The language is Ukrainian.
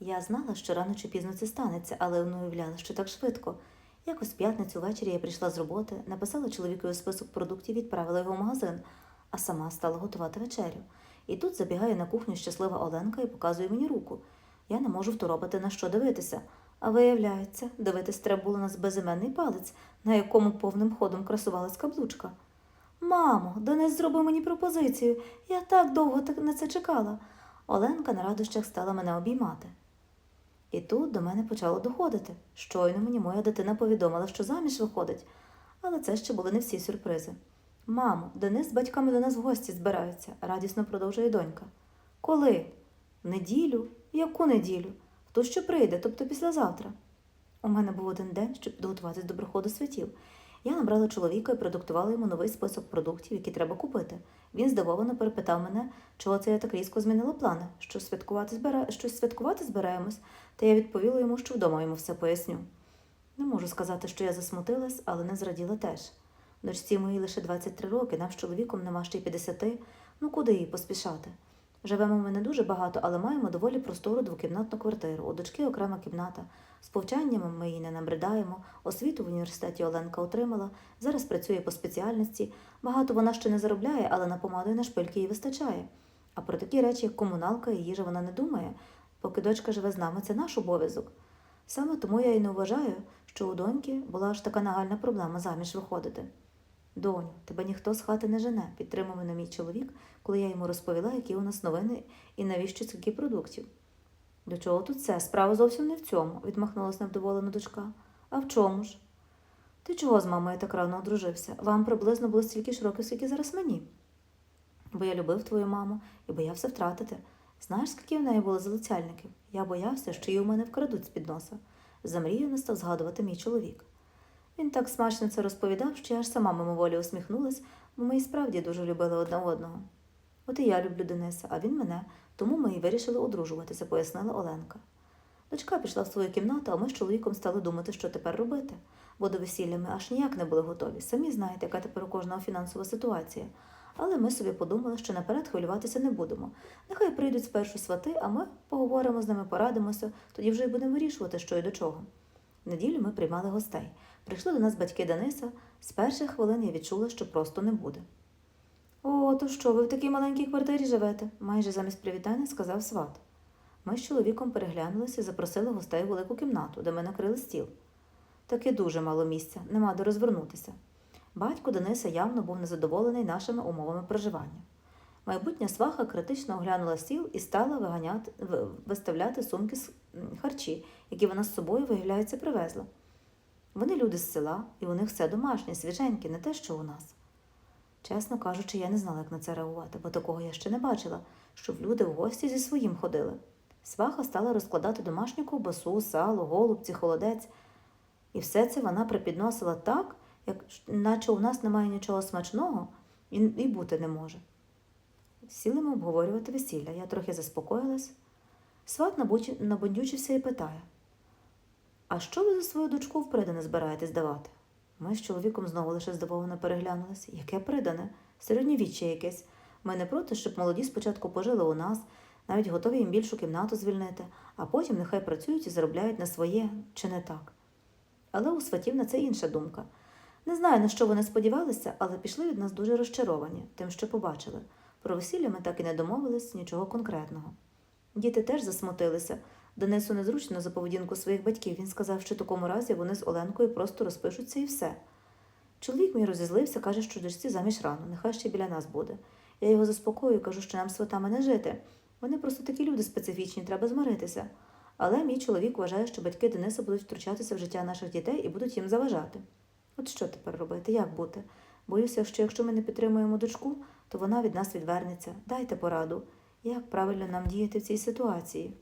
Я знала, що рано чи пізно це станеться, але не уявляла, що так швидко. Якось п'ятницю ввечері я прийшла з роботи, написала чоловікові список продуктів, відправила його в магазин, а сама стала готувати вечерю. І тут забігає на кухню щаслива Оленка і показує мені руку. Я не можу второпати, на що дивитися. А виявляється, дивитись треба було на безіменний палець, на якому повним ходом красувалась каблучка. Мамо, Денис зробив мені пропозицію. Я так довго на це чекала. Оленка на радощах стала мене обіймати. І тут до мене почало доходити. Щойно мені моя дитина повідомила, що заміж виходить. Але це ще були не всі сюрпризи. Мамо, Денис з батьками до нас в гості збираються, радісно продовжує донька. Коли? В неділю? Яку неділю? Хто що прийде, тобто післязавтра. У мене був один день, щоб доготуватись до приходу святів. Я набрала чоловіка і продиктувала йому новий список продуктів, які треба купити. Він здивовано перепитав мене, чого це я так різко змінила плани, що святкувати збира... щось святкувати збираємось, та я відповіла йому, що вдома йому все поясню. Не можу сказати, що я засмутилась, але не зраділа теж. Дочці моїй лише 23 роки, нам з чоловіком нема ще й 50, ну куди їй поспішати? Живемо ми не дуже багато, але маємо доволі простору двокімнатну квартиру. У дочки окрема кімната. З повчаннями ми її не набридаємо. Освіту в університеті Оленка отримала. Зараз працює по спеціальності. Багато вона ще не заробляє, але на помаду і на шпильки їй вистачає. А про такі речі, як комуналка і їжа, вона не думає. Поки дочка живе з нами, це наш обов'язок. Саме тому я й не вважаю, що у доньки була аж така нагальна проблема заміж виходити. Доню, тебе ніхто з хати не жене, підтримав мене мій чоловік, коли я йому розповіла, які у нас новини і навіщо скільки продуктів. До чого тут це? Справа зовсім не в цьому, відмахнулася невдоволена дочка. А в чому ж? Ти чого з мамою так рано одружився? Вам приблизно було стільки ж років, скільки зараз мені. Бо я любив твою маму і боявся втратити. Знаєш, скільки в неї було залицяльників? Я боявся, що її у мене вкрадуть з-під носа. За мрію не став згадувати мій чоловік. Він так смачно це розповідав, що я аж сама мимоволі усміхнулась, бо ми і справді дуже любили одне одного. От і я люблю Дениса, а він мене, тому ми і вирішили одружуватися, пояснила Оленка. Дочка пішла в свою кімнату, а ми з чоловіком стали думати, що тепер робити, бо до весілля ми аж ніяк не були готові. Самі знаєте, яка тепер у кожного фінансова ситуація. Але ми собі подумали, що наперед хвилюватися не будемо. Нехай прийдуть спершу свати, а ми поговоримо з ними, порадимося, тоді вже й будемо вирішувати, що і до чого. Неділю ми приймали гостей. Прийшли до нас батьки Дениса. З перших хвилин я відчула, що просто не буде. О, то що, ви в такій маленькій квартирі живете? майже замість привітання сказав сват. Ми з чоловіком переглянулися і запросили гостей у велику кімнату, де ми накрили стіл. Таки дуже мало місця, нема де розвернутися. Батько Дениса явно був незадоволений нашими умовами проживання. Майбутня сваха критично оглянула стіл і стала виганяти, виставляти сумки з харчі, які вона з собою, виявляється, привезла. Вони люди з села, і у них все домашнє, свіженьке, не те, що у нас. Чесно кажучи, я не знала, як на це реагувати, бо такого я ще не бачила, щоб люди в гості зі своїм ходили. Сваха стала розкладати домашню ковбасу, сало, голубці, холодець. І все це вона припідносила так, як наче у нас немає нічого смачного і, і бути не може. Сіли ми обговорювати весілля. Я трохи заспокоїлась. Сват набундючився і питає: А що ви за свою дочку в збираєтесь давати? Ми з чоловіком знову лише здивовано переглянулися. Яке придане? Середньовіччя якесь. Ми не проти, щоб молоді спочатку пожили у нас, навіть готові їм більшу кімнату звільнити, а потім нехай працюють і заробляють на своє, чи не так. Але у сватів на це інша думка. Не знаю, на що вони сподівалися, але пішли від нас дуже розчаровані тим, що побачили. Про весілля ми так і не домовились, нічого конкретного. Діти теж засмутилися. Денису незручно за поведінку своїх батьків. Він сказав, що в такому разі вони з Оленкою просто розпишуться і все. Чоловік мій розізлився, каже, що дочці заміж рано, нехай ще біля нас буде. Я його заспокоюю, кажу, що нам сватами не жити. Вони просто такі люди специфічні, треба змиритися. Але мій чоловік вважає, що батьки Дениса будуть втручатися в життя наших дітей і будуть їм заважати. От що тепер робити? Як бути? Боюся, що якщо ми не підтримуємо дочку, то вона від нас відвернеться. Дайте пораду, як правильно нам діяти в цій ситуації.